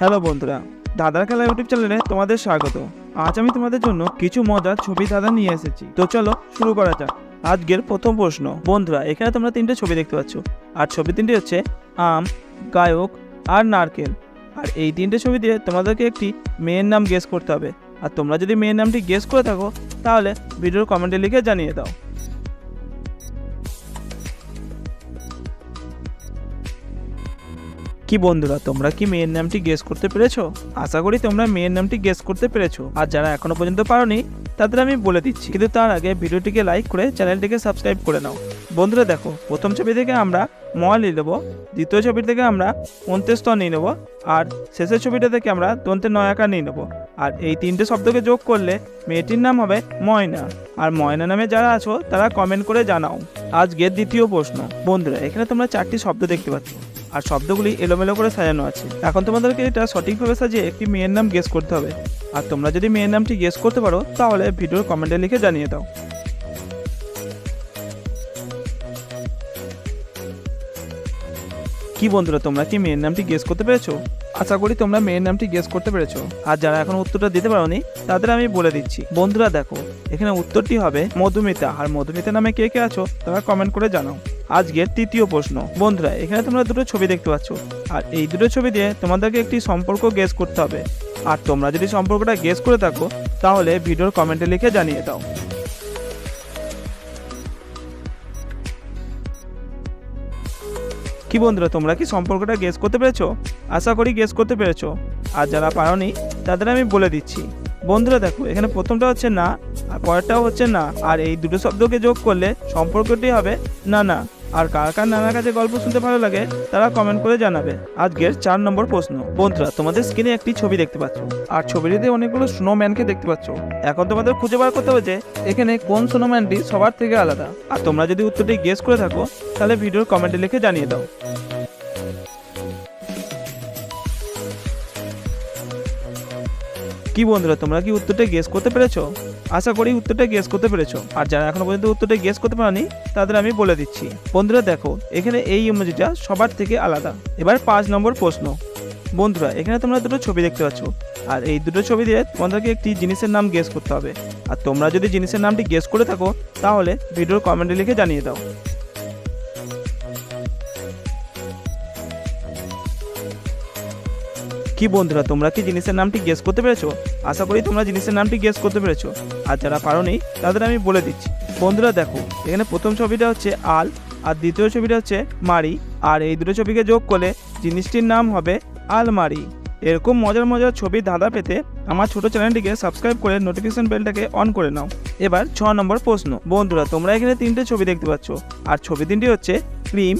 Hello বন্ধুরা, দাদার খেলা ইউটিউব চ্যানেলে তোমাদের স্বাগত। আজ আমি তোমাদের জন্য কিছু মজার ছবি দাদা নিয়ে এসেছি। তো চলো শুরু করা যাক। আজকের প্রথম প্রশ্ন। বন্ধুরা, এখানে তোমরা তিনটে ছবি দেখতে পাচ্ছ। আর ছবি তিনটি হচ্ছে আম, গায়ক আর নারকেল। আর এই তিনটে ছবি দিয়ে তোমাদেরকে একটি মেয়ের নাম গেস করতে হবে। আর তোমরা যদি মেয়ের নামটি গেস করে থাকো, তাহলে ভিডিওর কমেন্টে লিখে জানিয়ে দাও। কি বন্ধুরা, তোমরা কি মেয়ের নামটি গেস করতে পেরেছ? আশা করি তোমরা মেয়ের নামটি গেস করতে পেরেছ। আর যারা এখনও পর্যন্ত পারোনি, তাদের আমি বলে দিচ্ছি। কিন্তু তার আগে ভিডিওটিকে লাইক করে চ্যানেলটিকে সাবস্ক্রাইব করে নাও। বন্ধুরা দেখো, প্রথম ছবি থেকে আমরা ম নিয়ে নেব, দ্বিতীয় ছবি থেকে আমরা অন্ত্যেস্তর নিয়ে নেব, আর শেষের ছবিটা থেকে আমরা দন্তে নয়াকার নিয়ে নেব। আর এই তিনটে শব্দকে যোগ করলে মেয়েটির নাম হবে ময়না। আর ময়না নামে যারা আছো, তারা কমেন্ট করে জানাও। আজকের দ্বিতীয় প্রশ্ন। বন্ধুরা, এখানে তোমরা চারটি শব্দ দেখতে পাচ্ছ। আর শব্দগুলি এলোমেলো করে সাজানো আছে। এখন তোমাদেরকে এটা সঠিকভাবে সাজিয়ে একটি মেয়ের নাম গেস করতে হবে। আর তোমরা যদি মেয়ের নামটি গেস করতে পারো, তাহলে ভিডিওর কমেন্টে লিখে জানিয়ে দাও। কি বন্ধুরা, তোমরা কি মেয়ের নামটি গেস করতে পেরেছ? আশা করি তোমরা মেয়ের নামটি গেস করতে পেরেছ। আর যারা এখন উত্তরটা দিতে পারোনি, তাদের আমি বলে দিচ্ছি। বন্ধুরা, দেখো, এখানে উত্তরটি হবে মধুমিতা। আর মধুমিতা নামে কে কে আছো তারা কমেন্ট করে জানাও। আজকের তৃতীয় প্রশ্ন। বন্ধুরা, এখানে তোমরা দুটো ছবি দেখতে পাচ্ছ। আর এই দুটো ছবি দিয়ে তোমাদেরকে একটি সম্পর্ক গেস করতে হবে। আর তোমরা যদি সম্পর্কটা গেস করে থাকো, তাহলে ভিডিওর কমেন্টে লিখে জানিয়ে দাও। কি বন্ধুরা, তোমরা কি সম্পর্কটা গেস করতে পেরেছ? আশা করি গেস করতে পেরেছ। আর যারা পারোনি, তাদের আমি বলে দিচ্ছি। বন্ধুরা, দেখো, এখানে প্রথমটা হচ্ছে না, আর পরেরটাও হচ্ছে না। আর এই দুটো শব্দকে যোগ করলে সম্পর্কটি হবে না না। আর কার কার নানার কাছে গল্প শুনতে ভালো লাগে, তারা কমেন্ট করে জানাবে। আজকের চার নম্বর প্রশ্ন। বন্ধুরা, তোমাদের স্ক্রিনে একটি ছবি দেখতে পাচ্ছ। আর ছবিটিতে অনেকগুলো স্নোম্যানকে দেখতে পাচ্ছ। এখন তোমাদের খুঁজে বার করতে হবে যে, এখানে কোন স্নোম্যানটি সবার থেকে আলাদা। আর তোমরা যদি উত্তরটি গেস করে থাকো, তাহলে ভিডিওর কমেন্টে লিখে জানিয়ে দাও। কি বন্ধুরা, তোমরা কি উত্তরটা গেস করতে পেরেছ? আশা করি উত্তরটা গেস করতে পেরেছ। আর যারা এখনও পর্যন্ত উত্তরটা গেস করতে পারেনি, তাদের আমি বলে দিচ্ছি। বন্ধুরা দেখো, এখানে এই ইমোজিটা সবার থেকে আলাদা। এবার পাঁচ নম্বর প্রশ্ন। বন্ধুরা, এখানে তোমরা দুটো ছবি দেখতে পাচ্ছ। আর এই দুটো ছবি দিয়ে তোমাদেরকে একটি জিনিসের নাম গেস করতে হবে। আর তোমরা যদি জিনিসের নামটি গেস করে থাকো, তাহলে ভিডিওর কমেন্টে লিখে জানিয়ে দাও। কি বন্ধুরা, তোমরা কি জিনিসের নামটি গেস করতে পেরেছ? আশা করি তোমরা জিনিসের নামটি গেস করতে পেরেছ। আর যারা পারোনি, তাদের আমি বলে দিচ্ছি। বন্ধুরা, দেখো, এখানে প্রথম ছবিটা হচ্ছে আল, আর দ্বিতীয় ছবিটা হচ্ছে মারি, আর এই দুটো ছবিকে যোগ করলে জিনিসটির নাম হবে আলমারি। এরকম মজার মজার ছবি ধাঁধা পেতে আমার ছোট চ্যানেলটিকে সাবস্ক্রাইব করে নোটিফিকেশন বেলটাকে অন করে নাও। এবার ছ নম্বর প্রশ্ন। বন্ধুরা, তোমরা এখানে তিনটে ছবি দেখতে পাচ্ছ। আর ছবি তিনটি হচ্ছে ক্রিম,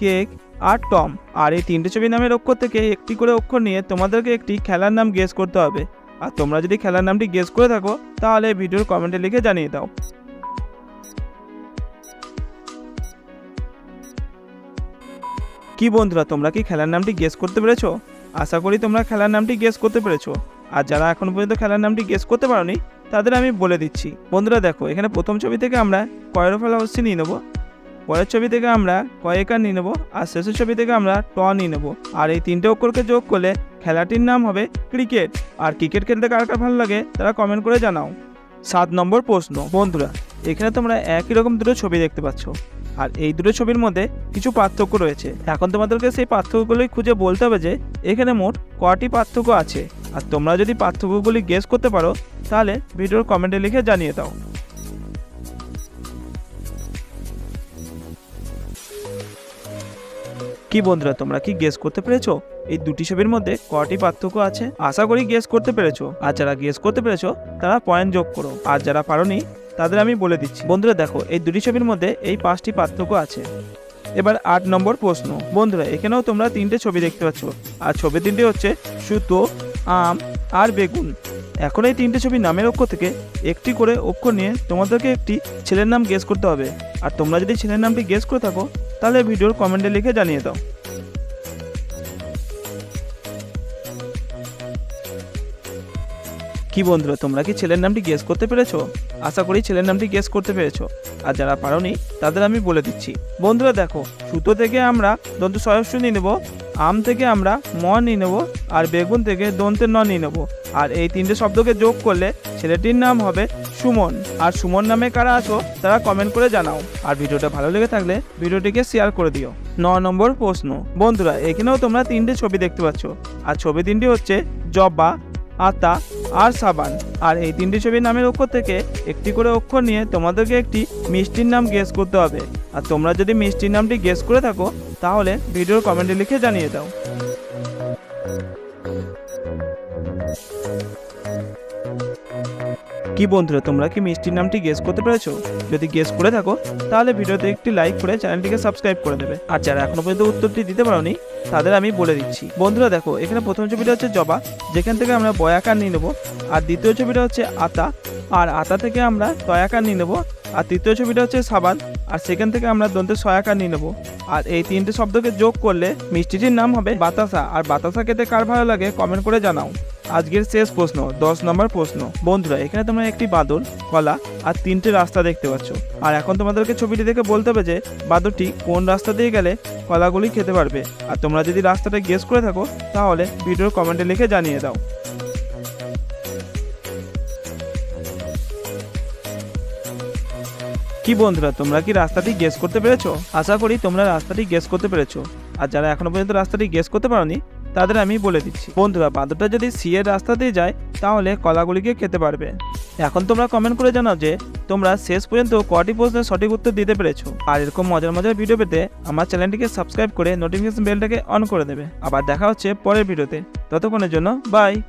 কেক আর টম, আর এই তিনটে ছবি নামের অক্ষর থেকে একটি করে অক্ষর নিয়ে তোমাদেরকে একটি খেলার নাম গেস করতে হবে। আর তোমরা যদি খেলার নামটি গেস করে থাকো, তাহলে ভিডিওর কমেন্টে লিখে জানিয়ে দাও। কি বন্ধুরা, তোমরা কি খেলার নামটি গেস করতে পেরেছ? আশা করি তোমরা খেলার নামটি গেস করতে পেরেছ। আর যারা এখন পর্যন্ত খেলার নামটি গেস করতে পারোনি, তাদের আমি বলে দিচ্ছি। বন্ধুরা দেখো, এখানে প্রথম ছবি থেকে আমরা কয়রোফেলা হচ্ছে নিয়ে নেব। পরের ছবি থেকে আমরা কয়েকার নিয়ে নেব, আর শেষের ছবি থেকে আমরা ট নিয়ে নেব। আর এই তিনটে অক্ষরকে যোগ করলে খেলাটির নাম হবে ক্রিকেট। আর ক্রিকেট খেলতে কার কার ভালো লাগে তারা কমেন্ট করে জানাও। সাত নম্বর প্রশ্ন, বন্ধুরা, এখানে তোমরা একই রকম দুটো ছবি দেখতে পাচ্ছ। আর এই দুটো ছবির মধ্যে কিছু পার্থক্য রয়েছে। এখন তোমাদেরকে সেই পার্থক্যগুলি খুঁজে বলতে হবে যে, এখানে মোট কটি পার্থক্য আছে? আর তোমরা যদি পার্থক্যগুলি গেস করতে পারো, তাহলে ভিডিওর কমেন্টে লিখে জানিয়ে দাও। কি বন্ধুরা, তোমরা কি গেস করতে পেরেছ? এই দুটি ছবির মধ্যে কটি পার্থক্য আছে? আশা করি গেস করতে পেরেছ। আর যারা গেস করতে পেরেছ, তারা পয়েন্ট যোগ করো। আর যারা পারোনি, তাদের আমি বলে দিচ্ছি। বন্ধুরা, দেখো, এই দুটি ছবির মধ্যে এই পাঁচটি পার্থক্য আছে। এবার আট নম্বর প্রশ্ন। বন্ধুরা, এখানেও তোমরা তিনটে ছবি দেখতে পাচ্ছ। আর ছবি তিনটে হচ্ছে সুতো, আম আর বেগুন। এখন এই তিনটে ছবি নামের অক্ষর থেকে একটি করে অক্ষর নিয়ে তোমাদেরকে একটি ছেলের নাম গেস করতে হবে। আর তোমরা যদি ছেলের নামটি গেস করে থাকো তাহলে ভিডিওর কমেন্টে লিখে জানিয়ে দাও। কি বন্ধুরা, তোমরা কি ছেলের নামটি গেস করতে পেরেছ? আশা করি ছেলের নামটি গেস করতে পেরেছ। আর যারা পারোনি, তাদের আমি বলে দিচ্ছি। বন্ধুরা, দেখো, সুতো থেকে আমরা দন্ত সয়স্ব নিয়ে নেব। আম থেকে আমরা ম নিয়ে নেব আর বেগুন থেকে দন্তের ন নিয়ে নেব। আর এই তিনটে শব্দকে যোগ করলে ছেলেটির নাম হবে সুমন। আর সুমন নামে কারা আছো, তারা কমেন্ট করে জানাও। আর ভিডিওটা ভালো লেগে থাকলে ভিডিওটিকে শেয়ার করে দিও। ন নম্বর প্রশ্ন। বন্ধুরা, এখানেও তোমরা তিনটে ছবি দেখতে পাচ্ছ। আর ছবি তিনটি হচ্ছে জবা, আতা আর সাবান। আর এই তিনটি ছবির নামের অক্ষর থেকে একটি করে অক্ষর নিয়ে তোমাদেরকে একটি মিষ্টির নাম গেস করতে হবে। আর তোমরা যদি মিষ্টির নামটি গেস করে থাকো, তাহলে ভিডিওর কমেন্টে লিখে জানিয়ে দাও। কি বন্ধুরা, তোমরা কি মিষ্টির নামটি গেস করতে পেরেছ? যদি গেস করে থাকো, তাহলে ভিডিওতে একটি লাইক করে চ্যানেলটিকে সাবস্ক্রাইব করে দেবে। আর যারা এখনও পর্যন্ত উত্তরটি দিতে পারোনি, তাদের আমি বলে দিচ্ছি। বন্ধুরা, দেখো, এখানে প্রথম ছবিটা হচ্ছে জবা, যেখান থেকে আমরা বয়াকার নিয়ে নেব। আর দ্বিতীয় ছবিটা হচ্ছে আতা। আর আতা থেকে আমরা তয়াকার নিয়ে নেব। আর তৃতীয় ছবিটা হচ্ছে সাবান, আর সেখান থেকে আমরা দন্তে সয়াকার নিয়ে নেব। আর এই তিনটে শব্দকে যোগ করলে মিষ্টিটির নাম হবে বাতাসা, আর বাতাসা খেতে কার ভালো লাগে কমেন্ট করে জানাও। আজকের শেষ প্রশ্ন, দশ নম্বর প্রশ্ন। বন্ধুরা, এখানে তোমরা একটি বাদল কলা আর তিনটে রাস্তা দেখতে পাচ্ছ। আর এখন তোমাদেরকে ছবিটি দেখে বলতে হবে যে, বাদরটি কোন রাস্তা দিয়ে গেলে কলাগুলি খেতে পারবে? আর তোমরা যদি রাস্তাটা গেস করে থাকো, তাহলে ভিডিওর কমেন্টে লিখে জানিয়ে দাও। কি বন্ধুরা, তোমরা কি রাস্তাটি গেস করতে পেরেছ? আশা করি তোমরা রাস্তাটি গেস করতে পেরেছ। আর যারা এখনও পর্যন্ত রাস্তাটি গেস করতে পারোনি, তাদের আমি বলে দিচ্ছি। বন্ধুরা, বাঁদরটা যদি সি এর রাস্তা দিয়ে যায়, তাহলে কলাগুলিকে খেতে পারবে। এখন তোমরা কমেন্ট করে জানাও যে, তোমরা শেষ পর্যন্ত কটি প্রশ্নের সঠিক উত্তর দিতে পেরেছ। আর এরকম মজার মজার ভিডিও পেতে আমার চ্যানেলটিকে সাবস্ক্রাইব করে নোটিফিকেশন বেলটাকে অন করে দেবে। আবার দেখা হচ্ছে পরের ভিডিওতে ততক্ষণের জন্য বাই